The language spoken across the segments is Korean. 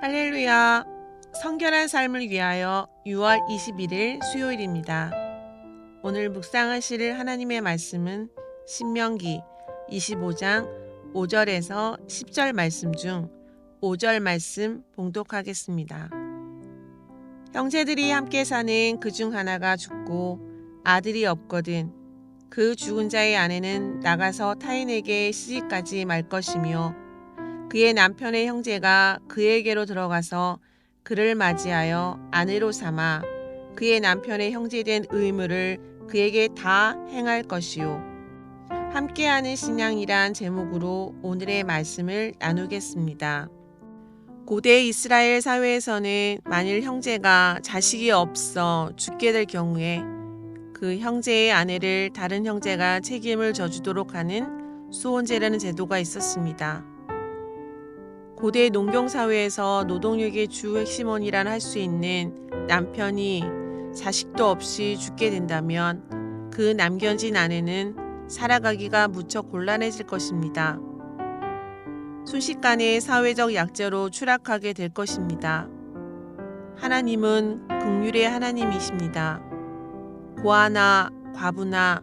할렐루야. 성결한 삶을 위하여 6월 21일 수요일입니다. 오늘 묵상하실 하나님의 말씀은 신명기 25장 5절에서 10절 말씀 중 5절 말씀 봉독하겠습니다. 형제들이 함께 사는 그 중 하나가 죽고 아들이 없거든 그 죽은 자의 아내는 나가서 타인에게 시집까지 말 것이며 그의 남편의 형제가 그에게로 들어가서 그를 맞이하여 아내로 삼아 그의 남편의 형제된 의무를 그에게 다 행할 것이요. 함께하는 신앙이란 제목으로 오늘의 말씀을 나누겠습니다. 고대 이스라엘 사회에서는 만일 형제가 자식이 없어 죽게 될 경우에 그 형제의 아내를 다른 형제가 책임을 져주도록 하는 수혼제라는 제도가 있었습니다. 고대 농경사회에서 노동력의 주 핵심원이란 할 수 있는 남편이 자식도 없이 죽게 된다면 그 남겨진 아내는 살아가기가 무척 곤란해질 것입니다. 순식간에 사회적 약자로 추락하게 될 것입니다. 하나님은 극률의 하나님이십니다. 고아나 과부나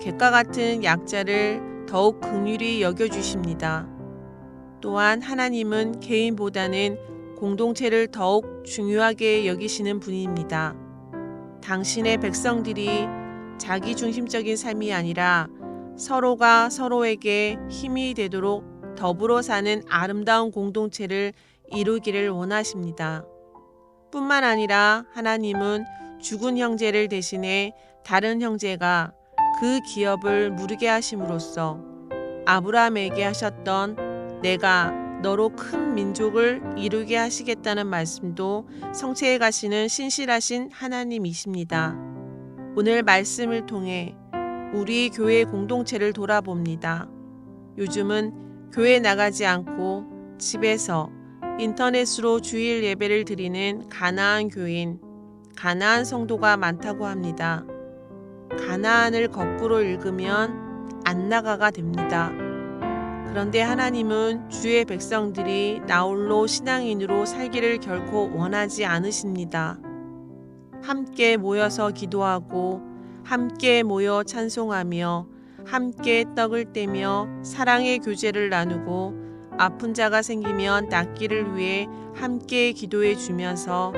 객과 같은 약자를 더욱 극률히 여겨주십니다. 또한 하나님은 개인보다는 공동체를 더욱 중요하게 여기시는 분입니다. 당신의 백성들이 자기 중심적인 삶이 아니라 서로가 서로에게 힘이 되도록 더불어 사는 아름다운 공동체를 이루기를 원하십니다. 뿐만 아니라 하나님은 죽은 형제를 대신해 다른 형제가 그 기업을 무르게 하심으로써 아브라함에게 하셨던 내가 너로 큰 민족을 이루게 하시겠다는 말씀도 성취해 가시는 신실하신 하나님이십니다. 오늘 말씀을 통해 우리 교회 공동체를 돌아봅니다. 요즘은 교회 나가지 않고 집에서 인터넷으로 주일 예배를 드리는 가나안 교인, 가나안 성도가 많다고 합니다. 가나안을 거꾸로 읽으면 안 나가가 됩니다. 그런데 하나님은 주의 백성들이 나홀로 신앙인으로 살기를 결코 원하지 않으십니다. 함께 모여서 기도하고 함께 모여 찬송하며 함께 떡을 떼며 사랑의 교제를 나누고 아픈 자가 생기면 낫기를 위해 함께 기도해 주면서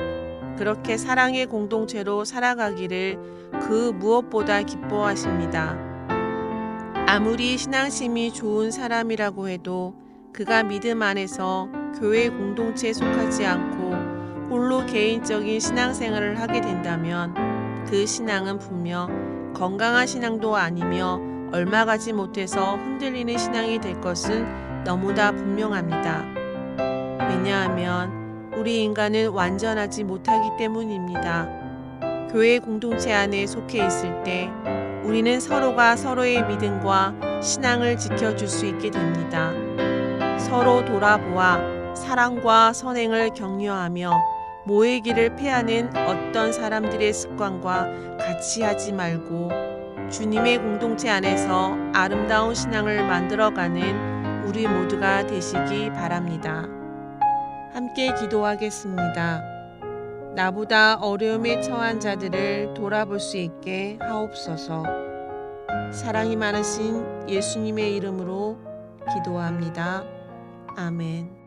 그렇게 사랑의 공동체로 살아가기를 그 무엇보다 기뻐하십니다. 아무리 신앙심이 좋은 사람이라고 해도 그가 믿음 안에서 교회 공동체에 속하지 않고 홀로 개인적인 신앙생활을 하게 된다면 그 신앙은 분명 건강한 신앙도 아니며 얼마 가지 못해서 흔들리는 신앙이 될 것은 너무나 분명합니다. 왜냐하면 우리 인간은 완전하지 못하기 때문입니다. 교회 공동체 안에 속해 있을 때 우리는 서로가 서로의 믿음과 신앙을 지켜줄 수 있게 됩니다. 서로 돌아보아 사랑과 선행을 격려하며 모이기를 패하는 어떤 사람들의 습관과 같이 하지 말고 주님의 공동체 안에서 아름다운 신앙을 만들어가는 우리 모두가 되시기 바랍니다. 함께 기도하겠습니다. 나보다 어려움에 처한 자들을 돌아볼 수 있게 하옵소서. 사랑이 많으신 예수님의 이름으로 기도합니다. 아멘.